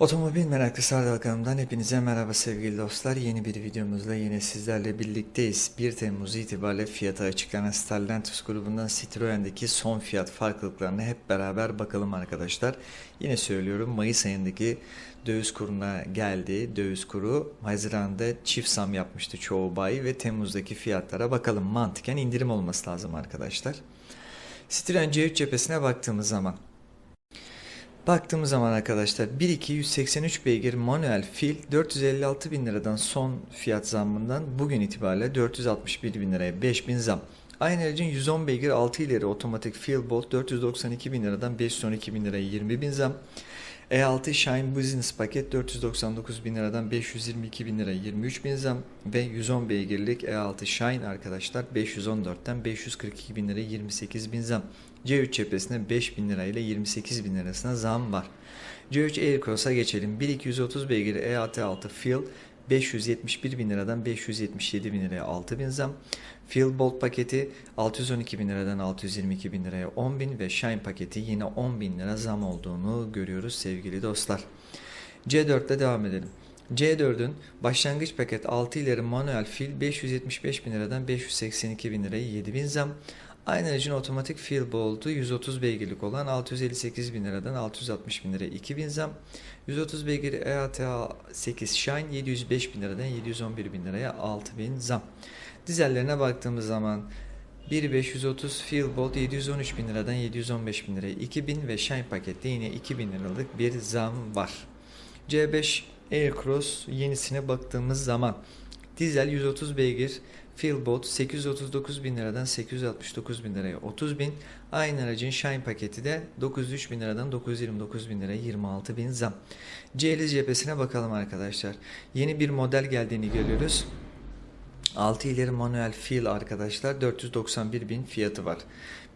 Otomobil meraklısı Ardal kanalımdan hepinize merhaba sevgili dostlar. Yeni bir videomuzla yine sizlerle birlikteyiz. 1 Temmuz itibariyle fiyatı açıklanan Stellantis grubundan Citroen'deki son fiyat farklılıklarına hep beraber bakalım arkadaşlar. Yine söylüyorum Mayıs ayındaki döviz kuruna geldi. Döviz kuru Haziran'da çift zam yapmıştı çoğu bayi ve Temmuz'daki fiyatlara bakalım. Mantıken indirim olması lazım arkadaşlar. Citroen C3 cephesine baktığımız zaman Baktığımız zaman arkadaşlar 1.2 183 beygir manuel fil 456 bin liradan son fiyat zammından bugün itibariyle 461 bin liraya 5 bin zam. Aynı aracın 110 beygir 6 ileri otomatik Field Bolt 492 bin liradan 512 bin liraya 20 bin zam. E6 Shine Business paket 499 bin liradan 522 bin liraya 23 bin zam ve 110 beygirlik E6 Shine arkadaşlar 514'ten 542 bin liraya 28 bin zam. C3 cephesine 5 bin lira ile 28 bin lirasına zam var. C3 Aircross'a geçelim. 1230 beygir EAT6 Fill 571 bin liradan 577 bin liraya 6 bin zam. Fill Bolt paketi 612 bin liradan 622 bin liraya 10 bin ve Shine paketi yine 10 bin lira zam olduğunu görüyoruz sevgili dostlar. C4'te devam edelim. C4'ün başlangıç paket 6 ileri manuel fil 575 bin liradan 582 bin liraya 7 bin zam. Aynı aracın otomatik fill boltu 130 beygirlik olan 658 bin liradan 660 bin liraya 2000 zam. 130 beygir EATA 8 Shine 705 bin liradan 711 bin liraya 6000 zam. Dizellerine baktığımız zaman 1530 fill bolt 713 bin liradan 715 bin liraya 2000 ve Shine pakette yine 2000 liralık bir zam var. C5 Aircross yenisine baktığımız zaman dizel 130 beygir Philbot 839 bin liradan 869 bin liraya 30 bin. Aynı aracın Shine paketi de 903 bin liradan 929 bin liraya 26 bin zam. CL cephesine bakalım arkadaşlar. Yeni bir model geldiğini görüyoruz. 6 ileri manuel fil arkadaşlar 491 bin fiyatı var.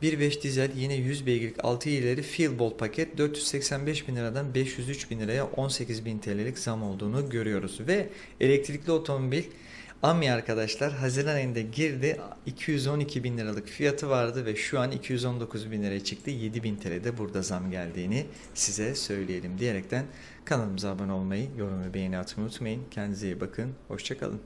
1.5 dizel yine 100 beygirlik 6 ileri fil bolt paket 485 bin liradan 503 bin liraya 18 bin TL'lik zam olduğunu görüyoruz. Ve elektrikli otomobil Ami arkadaşlar Haziran ayında girdi 212 bin liralık fiyatı vardı ve şu an 219 bin liraya çıktı 7 bin TL'de burada zam geldiğini size söyleyelim diyerekten kanalımıza abone olmayı yorum ve beğeni atmayı unutmayın kendinize iyi bakın hoşçakalın.